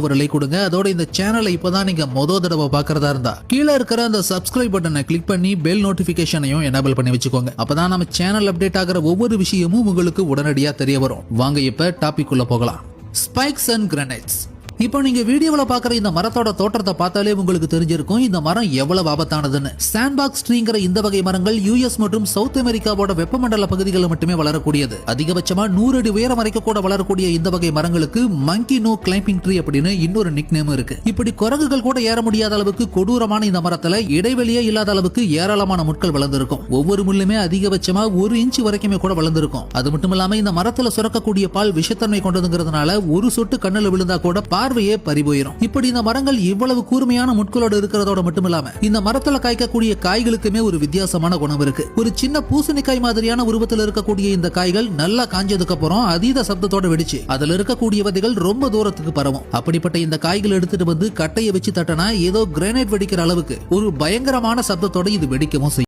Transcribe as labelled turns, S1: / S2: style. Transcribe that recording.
S1: ஒரு லைக் கொடுங்க. அதோட இந்த சேனலை இப்பதான் நீங்க மொத தடவை பாக்குறதா இருந்தா கீழே இருக்கிற அந்த சப்ஸ்கிரைப் பட்டனை கிளிக் பண்ணி பெல் நோட்டிபிகேஷனையும் எனேபிள் பண்ணி வச்சுக்கோங்க. அப்பதான் நம்ம சேனல் அப்டேட் ஆகிற ஒவ்வொரு விஷயமும் உங்களுக்கு உடனடியா தெரிய வரும். வாங்க இப்ப டாபிக் உள்ள போகலாம். ஸ்பைக்ஸ் அண்ட் கிரனைட்ஸ் இப்போ நீங்க வீடியோவில் பாக்குற இந்த மரத்தோட தோற்றத்தை பார்த்தாலே உங்களுக்கு தெரிஞ்சிருக்கும் இந்த மரம் எவ்வளவு ஆபத்தானதுன்னு. சாண்ட்பாக்ஸ் ட்ரீங்கிற இந்த வகை மரங்கள் யூஎஸ் மற்றும் சவுத் அமெரிக்காவோட வெப்பமண்டல பகுதிகளில் மட்டுமே வளரக்கூடியது. அதிகபட்சமா நூறு அடி உயரம் வரைக்கும் கூட வளரக்கூடிய இந்த வகை மரங்களுக்கு மங்கி நோ கிளைம்பிங் ட்ரீ அப்படின்னு இன்னொரு நிக் இருக்கு. இப்படி குரங்குகள் கூட ஏற முடியாத அளவுக்கு கொடூரமான இந்த மரத்துல இடைவெளியே இல்லாத அளவுக்கு ஏராளமான முட்கள் வளர்ந்திருக்கும். ஒவ்வொரு முள்ளுமே அதிகபட்சமா ஒரு இன்ச் வரைக்குமே கூட வளர்ந்திருக்கும். அது மட்டும் இல்லாம இந்த மரத்துல சுரக்கக்கூடிய பால் விஷத்தன்மை கொண்டதுங்கிறதுனால ஒரு சொட்டு கண்ணில் விழுந்தா கூட பால் பார்வையே பறிபோயிரும். இப்படி இந்த மரங்கள் இவ்வளவு கூர்மையான முட்களோடு இருக்கிறதோட மட்டும் இல்லாம இந்த மரத்துல காய்க்கக்கூடிய காய்களுக்குமே ஒரு வித்தியாசமான குணம் இருக்கு. ஒரு சின்ன பூசணிக்காய் மாதிரியான உருவத்தில் இருக்கக்கூடிய இந்த காய்கள் நல்லா காஞ்சதுக்கு அப்புறம் அதீத சப்தத்தோட வெடிச்சு அதுல இருக்கக்கூடிய விதைகள் ரொம்ப தூரத்துக்கு பரவும். அப்படிப்பட்ட இந்த காய்கள் எடுத்துட்டு வந்து கட்டையை வச்சு தட்டினா ஏதோ கிரானைட் வெடிக்கிற அளவுக்கு ஒரு பயங்கரமான சப்தத்தோட இது வெடிக்கவும் செய்யும்.